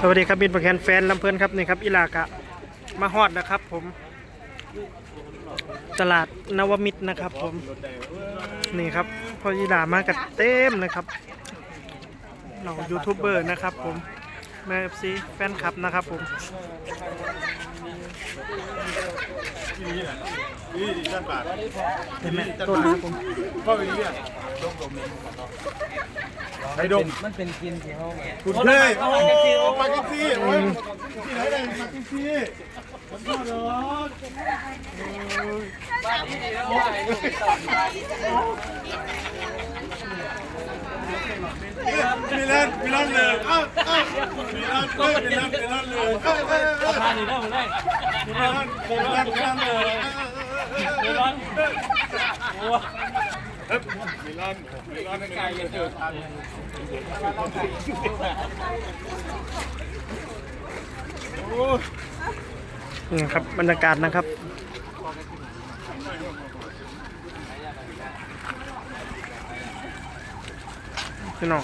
สวัสดีครับบินประแคนแฟนลำเพลินครับนี่ครับอิลากะมาฮอดนะครับ ผม ตลาดนวมิตรนะครับ ผมนี่ครับพออิลามากันเต็มนะครับเรายูทูบเบอร์นะครับ ผม แม่เอฟซีแฟนคลับนะครับผมนี่ดีด้านบาทเห็นไหมต้นนะครับผมพ่อไปนี่อะดมดมไอ้ดมมันเป็นกินที่เขาคุณเท่โอ้ปากิซี่โอ้ยที่ไหนได้ปากิซี่มันก็เหรอมิลานมิลานเลยอ้าวอ้าวมิลานเลยมิลานมิลานเลยอ้าวอ้าวอ้าวทานนี่ได้หมดเลยมิลานมิลานมิลานเลยมิลานมิลานมิลานไกลเยอ้นี่ครับบรรยากาศนะครับ พี่น้อง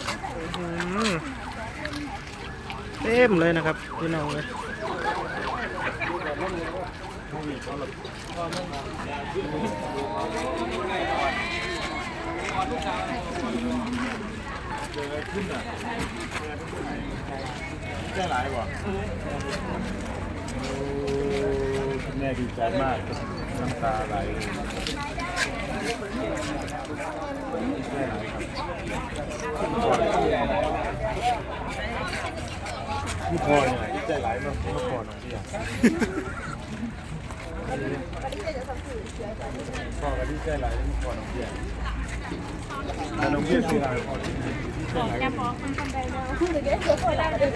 เต็มเลยนะครับพี่น้องเลยได้หลายว่ะแม่ดีใจมากน้ำตาไหล พี่พอเนี่ยใจหลายมากพี่พอน้องพี่อะพ่อก็ดีใจหลายพี่พอน้องพี่อะแต่น้องพี่คืออะไรพอดีใจหลายแกพอคนคนใดแล้วคือเด็กเกิดคนแรกเลย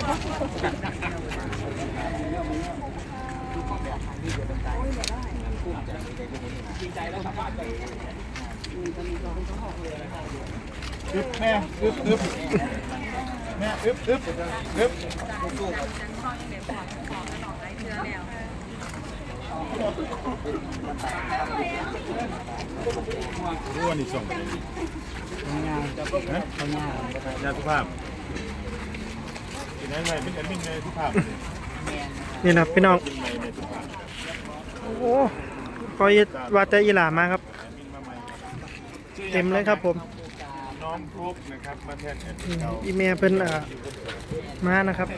อึบแม่อึบอึบ แม่อึ๊บอึ๊บอึ๊บรู้ว่านี่ส่งไปงานจะนะทำงานยาสุภาพกินได้ไหมเป็นแอดมินในสุภาพนี่นะพี่น้องโอ้พออีว่าแต่อีหลามาครับ เต็มเลยครับผม น้องครบนะครับมาแทนแอดมินเราอีเมลเพิ่นอ่ามานะครับ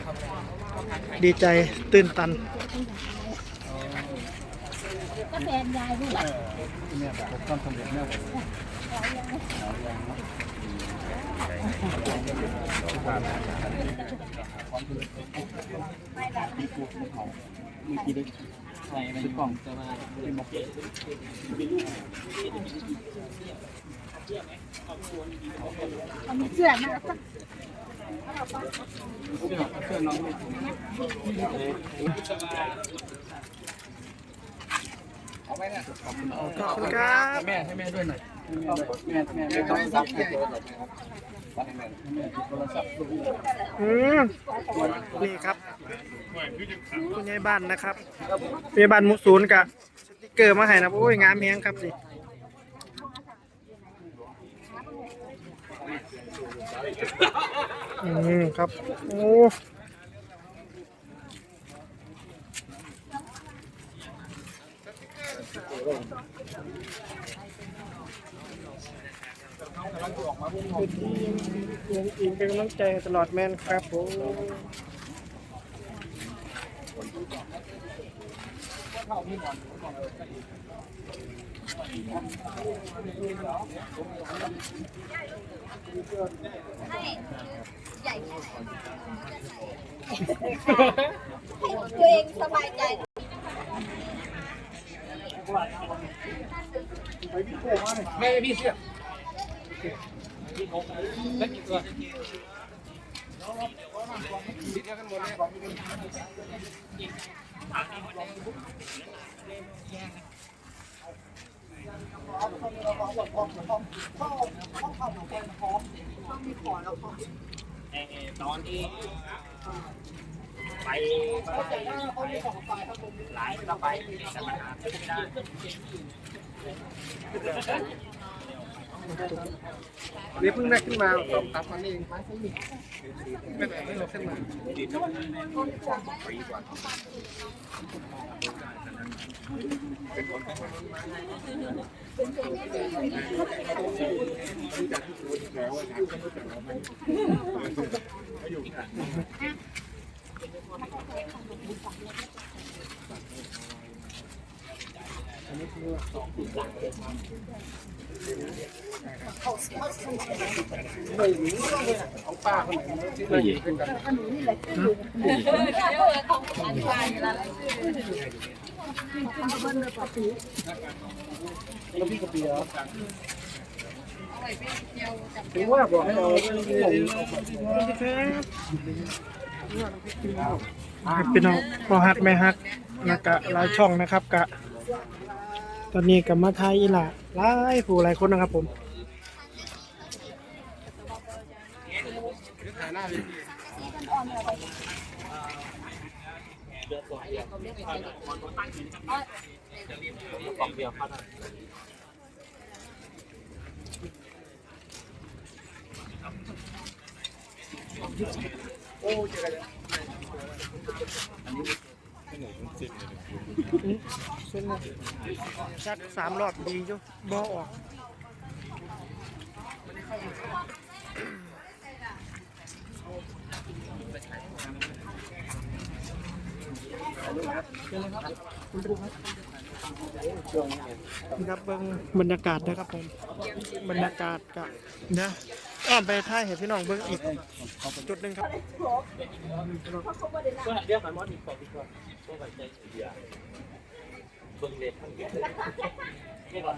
ดีใจตื่นตัน ก็แฟนยายด้วยเนี่ยแบบผมต้องสำเร็จเนี่ยมีกี่เด็กใส่ในกล่องจะมาเป็นบอก มีเสื้อนะเสื้อเสื้อน้องขอบคุณครับแม่ให้แม่ด้วยหน่อยแม่แม่แม่ต้องรับให้ตัวหน่อยครับอืมนี่ครับคุณยายบ้านนะครับคุณยายบ้านมุศูนกับสติกเกอร์มาให้นะโอ้ยงามแฮงครับนี่ อืมครับ โอ้ยังอินเป็นกำลังใจตลอดแม่นครับผม ใหญ่แค่ไหนให้ตัวเองสบายใจแม่พี่เสื้อเล็กตัวติดกันหมดเลย ตอนที่ไปหลายก็ไปแต่ปัญหาไม่ได้ นี่เพิ่งได้ขึ้นมาสองตับมันเองไม่แบบไม่ลดขึ้นมาของป้าคนไหนที่มา อยู่ด้วยกันแล้วพี่กะปิเหรอถึงว่าบอกให้เราพี่น้องพอฮักไม่ฮักแล้วก็หลายช่องนะครับกะ ตอนนี้กับมาไทยอีหล่ะหลายผู้หลายคนนะครับผมถ่ายหน้าเลยกล่องเดียว เส้นชักสามรอบดีอยู่บ่ออกครับเบิ่งบรรยากาศนะครับผม บรรยากาศกะนะ อ้อมไปท่ายเห็นพี่น้องเบิ่งอีกจุดหนึ่งครับก็เรียกมันว่ามีของดีกว่าก็ไว้ใจเดียวเบิ่งเล็กมันเกิดนี่ก่อน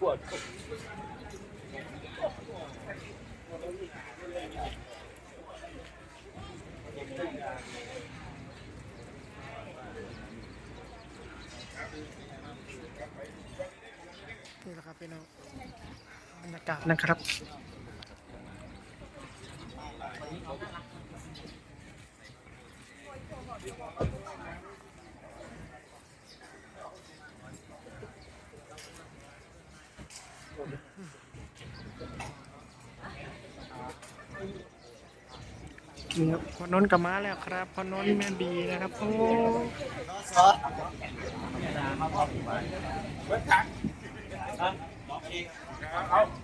ปวด นี่แหละครับพี่น้องบรรยากาศ นะครับ นี่ครับพอนนท์กับมาแล้วครับพอนนท์แม่บีนะครับโอ้บัก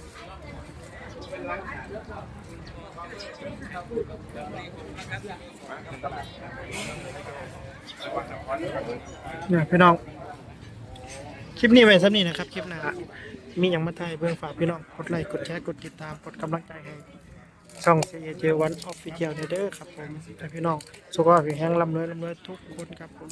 เนี่ยพี่น้อง คลิปนี้ไว้ซ้ำนี้นะครับ คลิปหน้ามีอย่างมาไทยเบื้องฝากพี่น้อง กดไลค์ กดแชร์ กดติดตาม กดกำลังใจให้ช่องเสียเจวันออฟฟิเชียลเด้อครับผมแต่พี่น้อง สุขภาพแข็งแรงลำเนินลำเนินทุกคนครับผม